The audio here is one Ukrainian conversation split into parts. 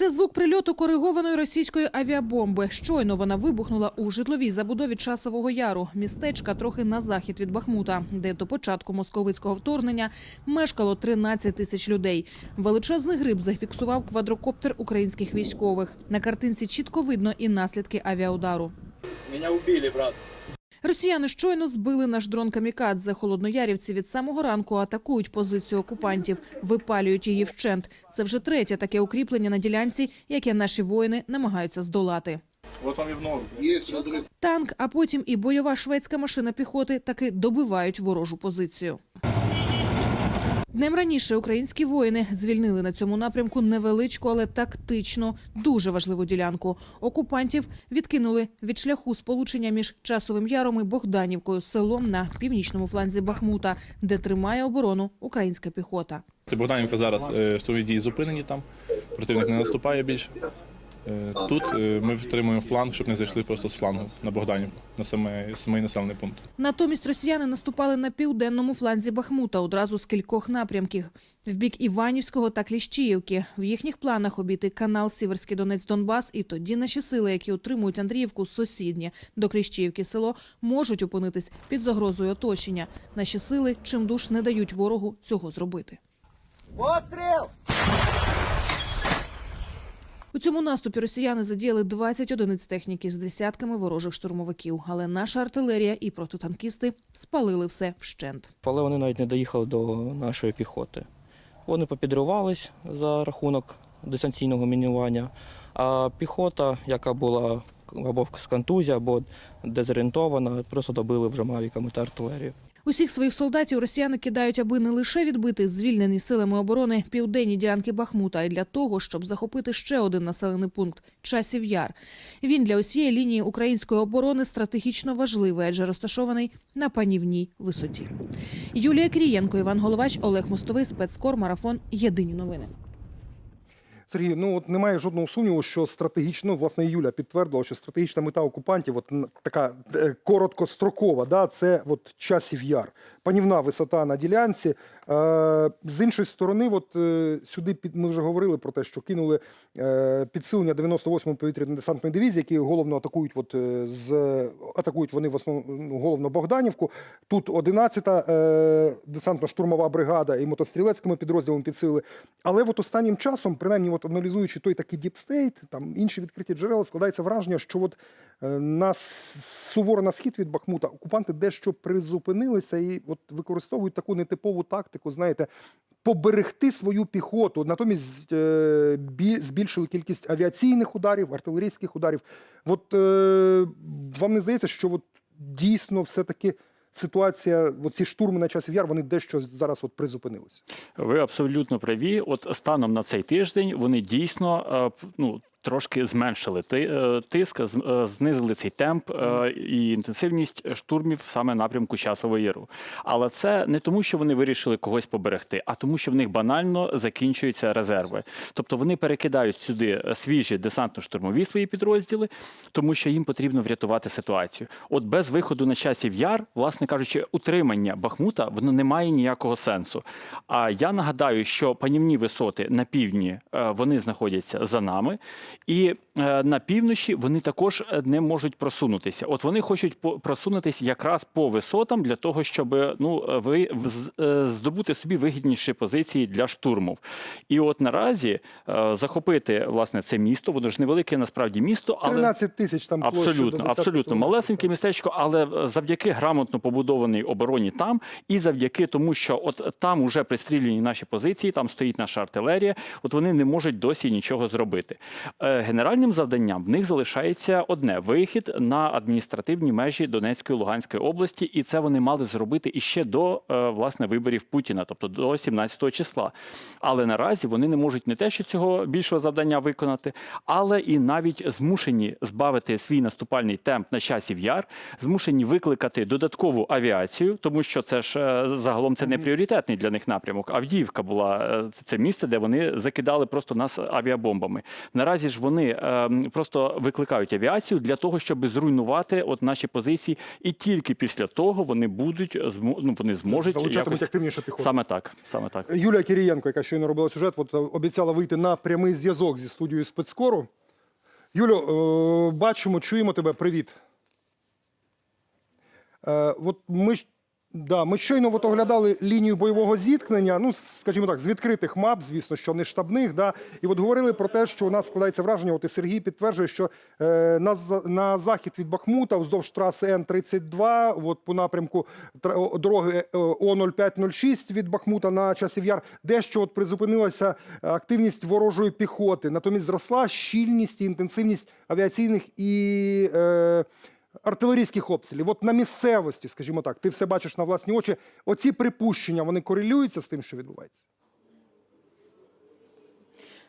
Це звук прильоту коригованої російської авіабомби. Щойно вона вибухнула у житловій забудові Часового Яру, містечка трохи на захід від Бахмута, де до початку московицького вторгнення мешкало 13 тисяч людей. Величезний гриб зафіксував квадрокоптер українських військових. На картинці чітко видно і наслідки авіаудару. Меня убили, брат. Росіяни щойно збили наш дрон камікадзе. Холодноярівці від самого ранку атакують позицію окупантів, випалюють її вщент. Це вже третє таке укріплення на ділянці, яке наші воїни намагаються здолати. В. Танк, а потім і бойова шведська машина піхоти таки добивають ворожу позицію. Днем раніше українські воїни звільнили на цьому напрямку невеличку, але тактично дуже важливу ділянку. Окупантів відкинули від шляху сполучення між Часовим Яром і Богданівкою, селом на північному фланзі Бахмута, де тримає оборону українська піхота. Богданівка зараз е, штурмові дії зупинені там, противник не наступає більше. Е, Тут е, ми втримуємо фланг, щоб не зайшли просто з флангу на Богданівку, на саме, самий населений пункт. Натомість росіяни наступали на південному фланзі Бахмута одразу з кількох напрямків в бік Іванівського та Кліщіївки. В їхніх планах обійти канал Сіверський Донець Донбас, і тоді наші сили, які утримують Андріївку, сусіднє до Кліщіївки село, можуть опинитись під загрозою оточення. Наші сили чимдуж не дають ворогу цього зробити. Постріл! У цьому наступі росіяни задіяли 20 одиниць техніки з десятками ворожих штурмовиків, але наша артилерія і протитанкісти спалили все вщент. але вони навіть не доїхали до нашої піхоти. Вони попідрувались за рахунок дистанційного мінування, а піхота, яка була або з контузії, або дезорієнтована, просто добили вже мавіками та артилерією. Усіх своїх солдатів росіяни кидають, аби не лише відбити звільнені силами оборони південні ділянки Бахмута, а й для того, щоб захопити ще один населений пункт Часів Яр. Він для усієї лінії української оборони стратегічно важливий, адже розташований на панівній висоті. Юлія Крієнко, Іван Головач, Олег Мостовий, спецкор, марафон. Єдині новини. Сергій, ну от немає жодного сумніву, що стратегічно, власне, Юля підтвердила, що стратегічна мета окупантів, от така е, короткострокова, да, це от часів яр, панівна висота на ділянці. Е, з іншої сторони, от е, сюди під ми вже говорили про те, що кинули е, підсилення 98-ї повітряної десантної дивізії, які головно атакують. От з атакують вони в основному головно Богданівку. Тут 11-та е, десантно-штурмова бригада і мотострілецькими підрозділами підсилили. Але от останнім часом, принаймні, от аналізуючи той такий діпстейт, там інші відкриті джерела, складається враження, що от на суворо на схід від Бахмута окупанти дещо призупинилися і от використовують таку нетипову тактику, знаєте, поберегти свою піхоту. Натомість е, збільшили кількість авіаційних ударів, артилерійських ударів. От е, вам не здається, що от дійсно все-таки ситуація, от ці штурми на часів яр, вони дещо зараз от призупинилися. Ви абсолютно праві. От станом на цей тиждень вони дійсно е, ну. Трошки зменшили е, тиск, е, знизили цей темп е, і інтенсивність штурмів саме напрямку Часового Яру. Але це не тому, що вони вирішили когось поберегти, а тому, що в них банально закінчуються резерви. Тобто вони перекидають сюди свіжі десантно-штурмові свої підрозділи, тому що їм потрібно врятувати ситуацію. От без виходу на часів яр, власне кажучи, утримання Бахмута воно не має ніякого сенсу. А я нагадаю, що панівні висоти на півдні вони знаходяться за нами, і е, на півночі вони також е, не можуть просунутися. От вони хочуть просунутися якраз по висотам для того, щоб ну е, ви е, здобути собі вигідніші позиції для штурмів. І от наразі захопити власне це місто, воно ж невелике насправді місто, але 13 тисяч там Абсолютно, 10 абсолютно малесеньке містечко, але завдяки грамотно побудованій обороні там, і завдяки тому, що от там уже пристріляні наші позиції, там стоїть наша артилерія. От вони не можуть досі нічого зробити. Е, Генеральним завданням в них залишається одне вихід на адміністративні межі Донецької Луганської області, і це вони мали зробити іще до е, власне виборів Путіна, тобто до 17 числа. Але наразі вони не можуть не те, що цього більшого завдання виконати, але і навіть змушені збавити свій наступальний темп на часів яр, змушені викликати додаткову авіацію, тому що це ж е, загалом це не пріоритетний для них напрямок. Авдіївка була це місце, де вони закидали просто нас авіабомбами. Наразі ж вони ем, просто викликають авіацію для того, щоб зруйнувати от наші позиції, і тільки після того вони будуть ну, вони зможуть якось... активніше піхоту. Саме так, саме так. Юлія Кирієнко, яка щойно робила сюжет, от, е, обіцяла вийти на прямий зв'язок зі студією спецкору. Юлю, е, бачимо, чуємо тебе. Привіт. Е, от ми, да, ми щойно от оглядали лінію бойового зіткнення, ну, скажімо так, з відкритих мап, звісно, що не штабних. Да, і от говорили про те, що у нас складається враження, от і Сергій підтверджує, що е, на, на захід від Бахмута, вздовж траси Н-32, от по напрямку дороги е, О-0506 від Бахмута на часів яр, дещо от призупинилася активність ворожої піхоти. Натомість зросла щільність і інтенсивність авіаційних і е, артилерійських обстрілів. От на місцевості, скажімо так, ти все бачиш на власні очі. Оці припущення вони корелюються з тим, що відбувається.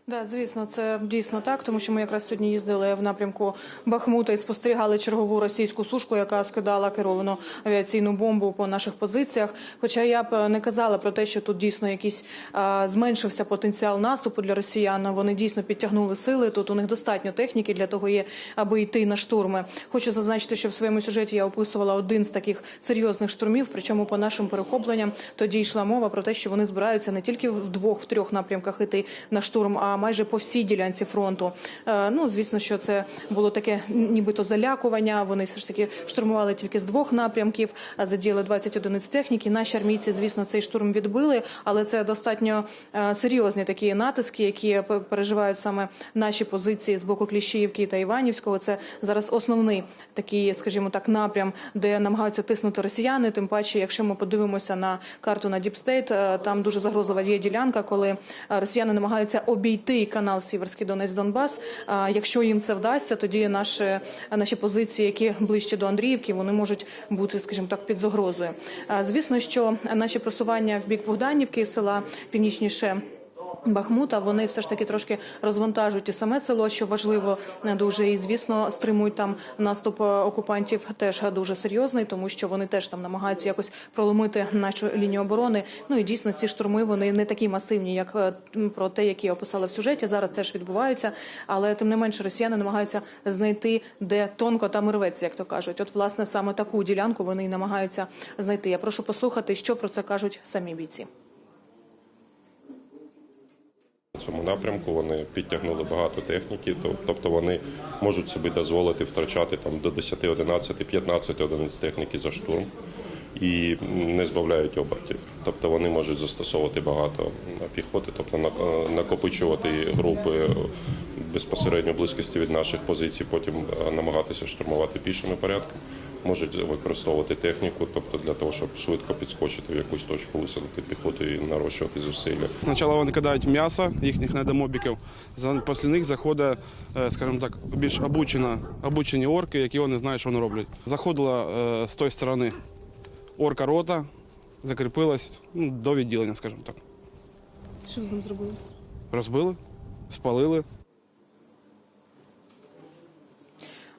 Да, звісно, це дійсно так, тому що ми якраз сьогодні їздили в напрямку Бахмута і спостерігали чергову російську сушку, яка скидала керовану авіаційну бомбу по наших позиціях. Хоча я б не казала про те, що тут дійсно якийсь а, зменшився потенціал наступу для росіян. Вони дійсно підтягнули сили. Тут у них достатньо техніки для того є, аби йти на штурми. Хочу зазначити, що в своєму сюжеті я описувала один з таких серйозних штурмів. Причому по нашим перехопленням тоді йшла мова про те, що вони збираються не тільки в двох-трьох напрямках іти на штурм, а майже по всій ділянці фронту. Е, Ну, звісно, що це було таке нібито залякування. Вони все ж таки штурмували тільки з двох напрямків, задіяли 20 одиниць техніки. Наші армійці, звісно, цей штурм відбили, але це достатньо е, серйозні такі натиски, які переживають саме наші позиції з боку Кліщіївки та Іванівського. Це зараз основний такий, скажімо так, напрям, де намагаються тиснути росіяни. Тим паче, якщо ми подивимося на карту на Діпстейт, е, там дуже загрозлива є ділянка, коли росіяни намагаються обійти канал Сіверський Донець Донбас. Якщо їм це вдасться, тоді наші, наші позиції, які ближче до Андріївки, вони можуть бути, скажімо так, під загрозою. Звісно, що наші просування в бік Богданівки, села північніше. Бахмута вони все ж таки трошки розвантажують і саме село, що важливо е, дуже. І звісно, стримують там наступ е, окупантів теж дуже серйозний, тому що вони теж там намагаються якось проломити нашу лінію оборони. Ну і дійсно ці штурми вони не такі масивні, як е, про те, які я описала в сюжеті. Зараз теж відбуваються, але тим не менше росіяни намагаються знайти де тонко там рветься, як то кажуть. От власне саме таку ділянку вони і намагаються знайти. Я прошу послухати, що про це кажуть самі бійці. В цьому напрямку вони підтягнули багато техніки, тобто вони можуть собі дозволити втрачати там до 10, 11, 15 одиниць техніки за штурм і не збавляють обертів. Тобто вони можуть застосовувати багато піхоти, тобто на- накопичувати групи безпосередньо близькості від наших позицій, потім е, намагатися штурмувати пішими порядками. Можуть використовувати техніку, тобто для того, щоб швидко підскочити в якусь точку, висадити піхоту і нарощувати зусилля. Спочатку вони кидають м'ясо, їхніх недомобіків. Після них заходить, е, скажімо так, більш обучена, обучені орки, які вони знають, що вони роблять. Заходила е, з тої сторони орка рота, закріпилась ну, до відділення, скажімо так. Що з ним зробили? Розбили, спалили.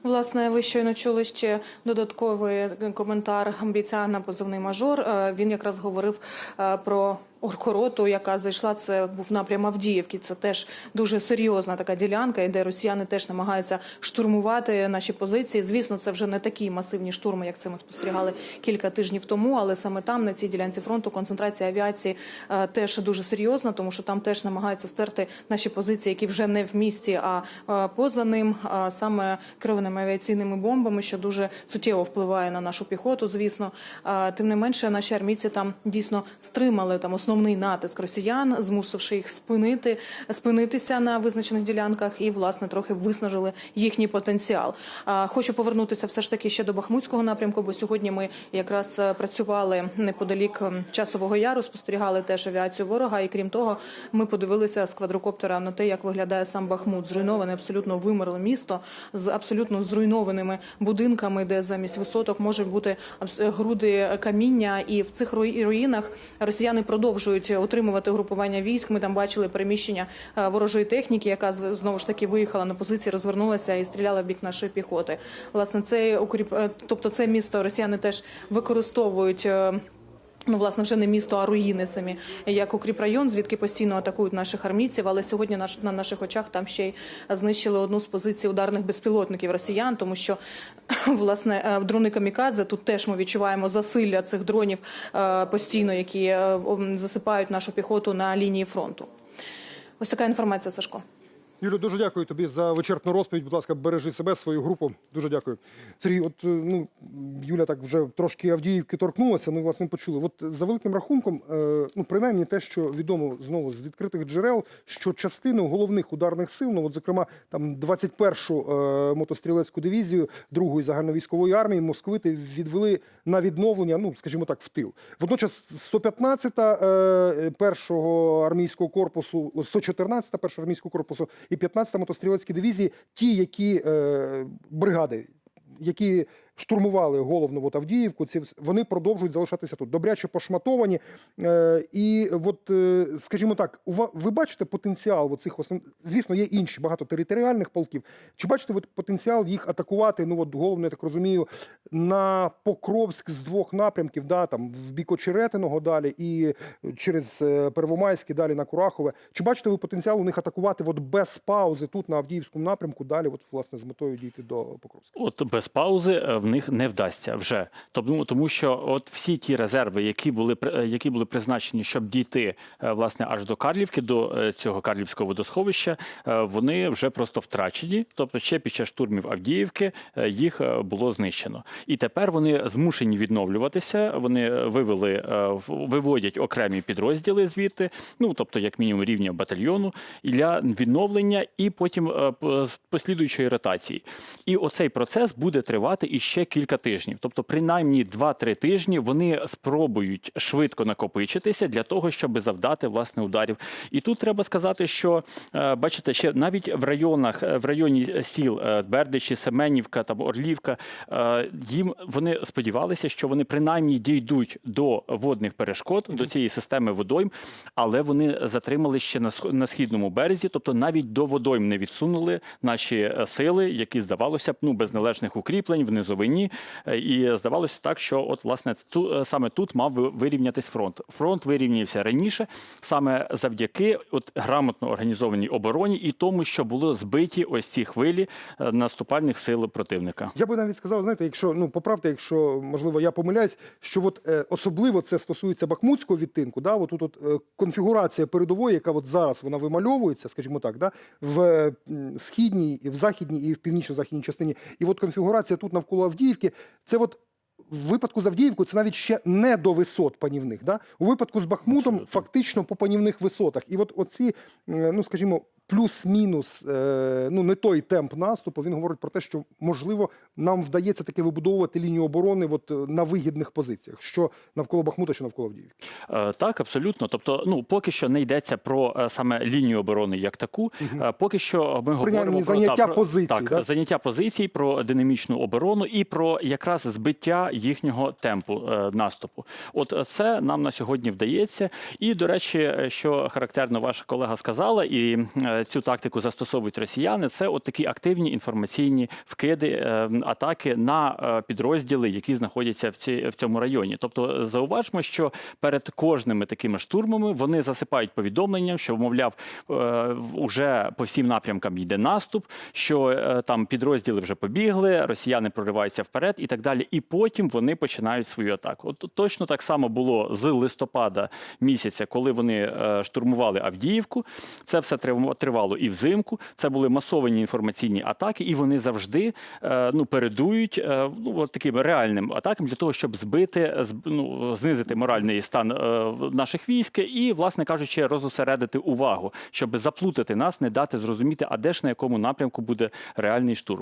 Власне, ви щойно чули ще додатковий коментар бійця на позивний мажор. Е, Він якраз говорив е, про оркороту, яка зайшла. Це був напрям Авдіївки. Це теж дуже серйозна така ділянка, і де росіяни теж намагаються штурмувати наші позиції. Звісно, це вже не такі масивні штурми, як це ми спостерігали кілька тижнів тому. Але саме там, на цій ділянці фронту, концентрація авіації е, теж дуже серйозна, тому що там теж намагаються стерти наші позиції, які вже не в місті, а е, поза ним, а саме керованими авіаційними бомбами, що дуже суттєво впливає на нашу піхоту. Звісно, Е, тим не менше, наші армійці там дійсно стримали там основний натиск росіян, змусивши їх спинити, спинитися на визначених ділянках і власне трохи виснажили їхній потенціал. Хочу повернутися все ж таки ще до Бахмутського напрямку, бо сьогодні ми якраз е, працювали неподалік часового яру, спостерігали теж авіацію ворога. І крім того, ми подивилися з квадрокоптера на те, як виглядає сам Бахмут. Зруйноване, абсолютно вимерле місто з абсолютно зруйнованими будинками, де замість висоток може бути груди каміння. І в цих руїнах росіяни продовжують утримувати групування військ. Ми там бачили переміщення е, ворожої техніки, яка знову ж таки виїхала на позиції, розвернулася і стріляла в бік нашої піхоти. Власне, це укріп, е, тобто це місто росіяни теж використовують. Ну, власне, вже не місто, а руїни самі, як укріпрайон, звідки постійно атакують наших армійців. Але сьогодні на наших очах там ще й знищили одну з позицій ударних безпілотників росіян, тому що власне е, дрони камікадзе тут теж ми відчуваємо засилля цих дронів е, постійно, які е, засипають нашу піхоту на лінії фронту. Ось така інформація, Сашко. Юлю, дуже дякую тобі за вичерпну розповідь. Будь ласка, бережи себе, свою групу. Дуже дякую. Сергій, от е, ну Юля так вже трошки Авдіївки торкнулася. Ми власне почули. От за великим рахунком, е, ну принаймні те, що відомо знову з відкритих джерел, що частину головних ударних сил, ну от зокрема там 21-шу е, мотострілецьку дивізію другої загальновійськової армії, московити відвели на відновлення, ну скажімо так, в тил. Водночас 115-та е, першого армійського корпусу, 114-та першого армійського корпусу і 15-та мотострілецькі дивізії, ті, які е, бригади, які штурмували головну от Авдіївку, ці вони продовжують залишатися тут. Добряче пошматовані. Е, і от, е, скажімо так, ви бачите потенціал цих основ... звісно, є інші багато територіальних полків. Чи бачите ви потенціал їх атакувати? Ну от головне, я так розумію, на Покровськ з двох напрямків, да, там в бік Очеретиного далі і через е, Первомайське далі на Курахове. Чи бачите ви потенціал у них атакувати от без паузи тут на Авдіївському напрямку, далі, от власне з метою дійти до Покровська? От без паузи е, в них не вдасться вже. Тому, тому що от всі ті резерви, які були е, які були призначені, щоб дійти е, власне аж до Карлівки, до е, цього Карлівського водосховища, вони вже просто втрачені. Тобто, ще під час штурмів Авдіївки їх було знищено. І тепер вони змушені відновлюватися. Вони вивели виводять окремі підрозділи звідти, ну тобто, як мінімум, рівня батальйону і для відновлення, і потім послідуючої ротації. І оцей процес буде тривати іще кілька тижнів. Тобто, принаймні 2-3 тижні вони спробують швидко накопичитися для того, щоб завдати власне ударів. І тут треба сказати, що е, бачите, ще навіть в районах, е, в районі сіл е, Бердичі, Семенівка там Орлівка, їм вони сподівалися, що вони принаймні дійдуть до водних перешкод, до цієї системи водойм, але вони затримали ще на сх- східному березі, тобто навіть до водойм не відсунули наші сили, які здавалося б ну без належних укріплень в. Е, І здавалося так, що от власне ту е, саме тут мав би вирівнятись фронт. Фронт вирівнявся раніше, саме завдяки от грамотно організованій обороні і тому, що було збиті ось ці хвилі е, наступальних сил противника. Я би навіть сказав, знаєте, якщо ну поправте, якщо можливо я помиляюсь, що от е, особливо це стосується бахмутського відтинку, да, от от, е, конфігурація передової, яка от зараз вона вимальовується, скажімо так, да, в е, східній, в західній і в північно-західній частині. І от конфігурація тут навколо Авдіївки, це от. В випадку з Авдіївкою це навіть ще не до висот панівних. Да? У випадку з Бахмутом Абсолютно. фактично по панівних висотах. І от оці, е, ну скажімо, плюс-мінус, е, ну не той темп наступу. Він говорить про те, що можливо нам вдається таки вибудовувати лінію оборони от, е, на вигідних позиціях, що навколо Бахмута, що навколо Авдіївки. Е, Так, абсолютно. Тобто, ну поки що не йдеться про саме лінію оборони як таку. Е, Поки що ми говоримо про заняття та, про- позицій, Так, да? заняття позицій, про динамічну оборону і про якраз збиття їхнього темпу е, наступу. От це нам на сьогодні вдається. І до речі, що характерно ваша колега сказала, і цю тактику застосовують росіяни. Це от такі активні інформаційні вкиди, е, атаки на е, підрозділи, які знаходяться в ці в цьому районі. Тобто, зауважмо, що перед кожними такими штурмами вони засипають повідомленням, що мовляв, е, уже по всім напрямкам йде наступ, що там підрозділи вже побігли, росіяни прориваються вперед і так далі. І потім вони починають свою атаку. От точно так само було з листопада місяця, коли вони штурмували Авдіївку. Це все трив- тривало і взимку. Це були масовані інформаційні атаки, і вони завжди е, ну передують е, ну от таким реальним атакам для того, щоб збити зб- ну, знизити моральний стан е, наших військ і, власне кажучи, розосередити увагу, щоб заплутати нас, не дати зрозуміти, а де ж на якому напрямку буде реальний штурм.